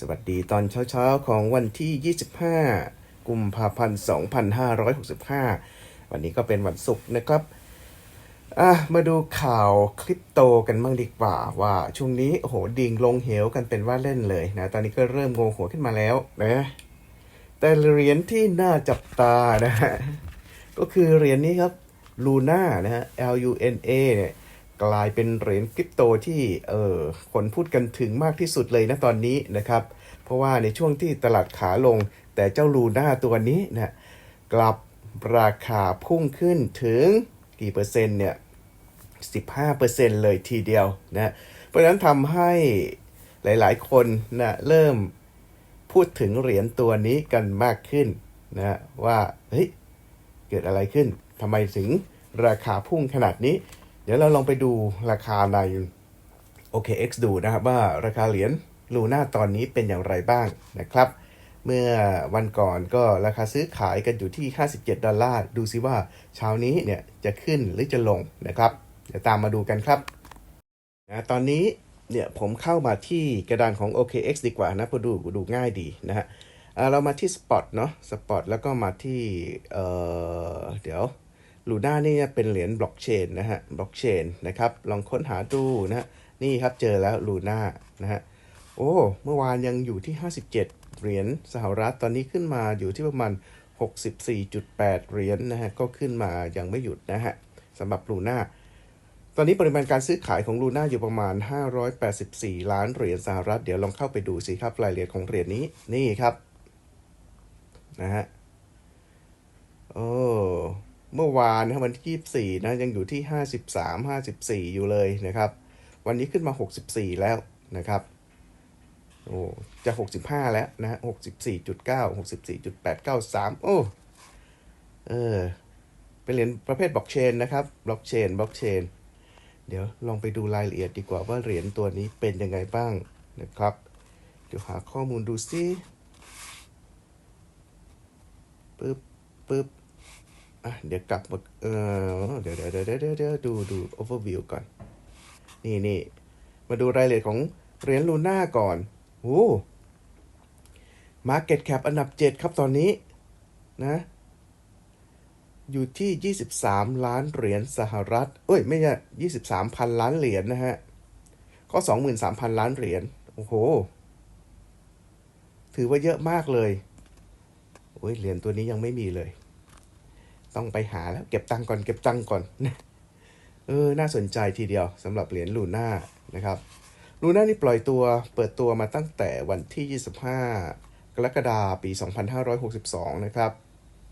สวัสดีตอนเช้าๆของวันที่ 25 กุมภาพันธ์ 2565 วันนี้ก็เป็นวันศุกร์นะครับอะมาดูข่าวคริปโตกันบ้างดีกว่า ว่าช่วงนี้โอ้โหดิ่งลงเหวกันเป็นว่าเล่นเลยนะ ตอนนี้ก็เริ่มโงหัวขึ้นมาแล้วนะแต่เหรียญที่น่าจับตานะฮะก็คือเหรียญนี้ครับลูน่านะฮะ L U N A เนี่ย กลายเป็นเหรียญคริปโตที่เออคนพูดกันถึงมากที่สุดเลยนะตอนนี้นะครับ เพราะว่าในช่วงที่ตลาดขาลง แต่เจ้าลูน่าตัวนี้นะกลับราคาพุ่งขึ้นถึงกี่เปอร์เซ็นต์เนี่ย15%เลยทีเดียวนะเพราะฉะนั้นทำให้หลายๆ คนนะเริ่มพูดถึงเหรียญตัวนี้กันมากขึ้นนะว่าเฮ้ยเกิดอะไรขึ้นทำไมถึงราคาพุ่งขนาดนี้ เดี๋ยวเราลองไปดูราคาใน OKX ดูนะครับว่าราคาเหรียญลูน่าตอนนี้เป็นอย่างไรบ้างนะครับ เมื่อวันก่อนก็ราคาซื้อขายกันอยู่ที่ 57 ดอลลาร์ ดูซิว่าเช้านี้เนี่ยจะขึ้นหรือจะลงนะครับ เดี๋ยวตามมาดูกันครับนะตอนนี้เนี่ยผมเข้ามาที่กระดานของ OKX ดีกว่านะเพราะดูดูง่ายดีนะฮะเรามาที่ Spot เนาะ Spot แล้วก็มาที่เอ่อเดี๋ยว ลูน่านี่เป็นเหรียญบล็อกเชนนะฮะบล็อกเชนนะครับ ลองค้นหาดูนะนี่ครับเจอแล้วลูน่านะฮะโอ้เมื่อวานยังอยู่ที่ 57 เหรียญสหรัฐตอนนี้ขึ้นมาอยู่ที่ประมาณ 64.8 เหรียญนะฮะก็ขึ้นมายังไม่หยุดนะฮะสำหรับลูน่าตอนนี้ปริมาณการซื้อขายของลูน่าอยู่ประมาณ 584 ล้านเหรียญสหรัฐ เดี๋ยวลองเข้าไปดูสิครับรายละเอียดของเหรียญนี้นี่ครับนะฮะโอ้ เมื่อวานนะวันที่ 24 นะ ยังอยู่ที่ 53 54 อยู่เลยนะครับ วันนี้ขึ้นมา 64 แล้วนะครับ โอ้จะ 65 แล้วนะฮะ64.9 64.893 โอ้ เออ เป็นเหรียญประเภทบล็อกเชนนะครับบล็อกเชนบล็อกเชน เดี๋ยวลองไปดูรายละเอียดดีกว่าว่าเหรียญตัวนี้เป็นยังไงบ้างนะครับ เดี๋ยวหาข้อมูลดูซิปึ๊บปึ๊บ อะเดี๋ยวกลับมาเออเดี๋ยวเดี๋ยวเดี๋ยวเดี๋ยวเดี๋ยวดูดู overview ก่อน นี่นี่มาดูรายละเอียดของเหรียญลูน่าก่อนโอ้ market cap อันดับ 7 ครับตอนนี้นะ อยู่ที่ 23 ล้านเหรียญสหรัฐ เอ้ย ไม่ใช่ 23พันล้านเหรียญนะฮะ ก็ 23,000 ล้านเหรียญ โอ้โห ถือว่าเยอะมากเลย โอ้ย เหรียญตัวนี้ยังไม่มีเลย ต้องไปหาแล้วเก็บตังก่อนเก็บตังก่อนเออ น่าสนใจทีเดียวสำหรับเหรียญลูน่านะครับลูน่านี่ปล่อยตัวเปิดตัวมาตั้งแต่วันที่ 25 กรกฎาคมปี 2562 นะครับ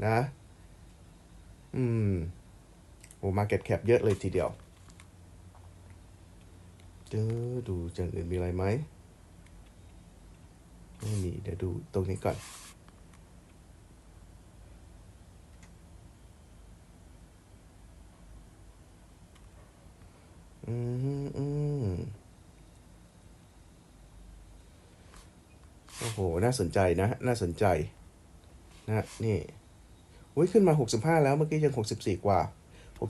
นะอืมโอ้มาเก็ตแคปเยอะเลยทีเดียวเดี๋ยวดูจังอื่นมีอะไรไหมไม่มีเดี๋ยวดูตรงนี้ก่อน อืมอืม โอ้โห น่าสนใจนะ น่าสนใจ นะนี่อุ้ยขึ้นมา 65 แล้วเมื่อกี้ยัง 64 กว่า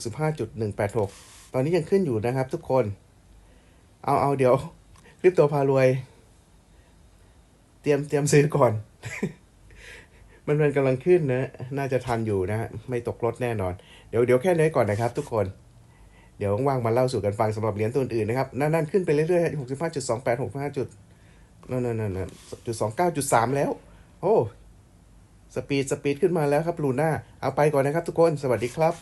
65.186 ตอนนี้ยังขึ้นอยู่นะครับทุกคน เอาเอาเดี๋ยวคลิปตัวพารวย เตรียมเตรียมซื้อก่อน มันมันกำลังขึ้นนะ น่าจะทันอยู่นะ ไม่ตกรถแน่นอน เดี๋ยวเดี๋ยวแค่นี้ก่อนนะครับทุกคน เดี๋ยวว่างๆมาเล่าสู่กันฟังสำหรับเหรียญตัวอื่นนะครับ นั่นๆขึ้นไปเรื่อยๆ65.28 65. นั่นนั่นนั่นจุด29จุดสามแล้ว โอ้ สปีด สปีดขึ้นมาแล้วครับลูน่า เอาไปก่อนนะครับทุกคน สวัสดีครับ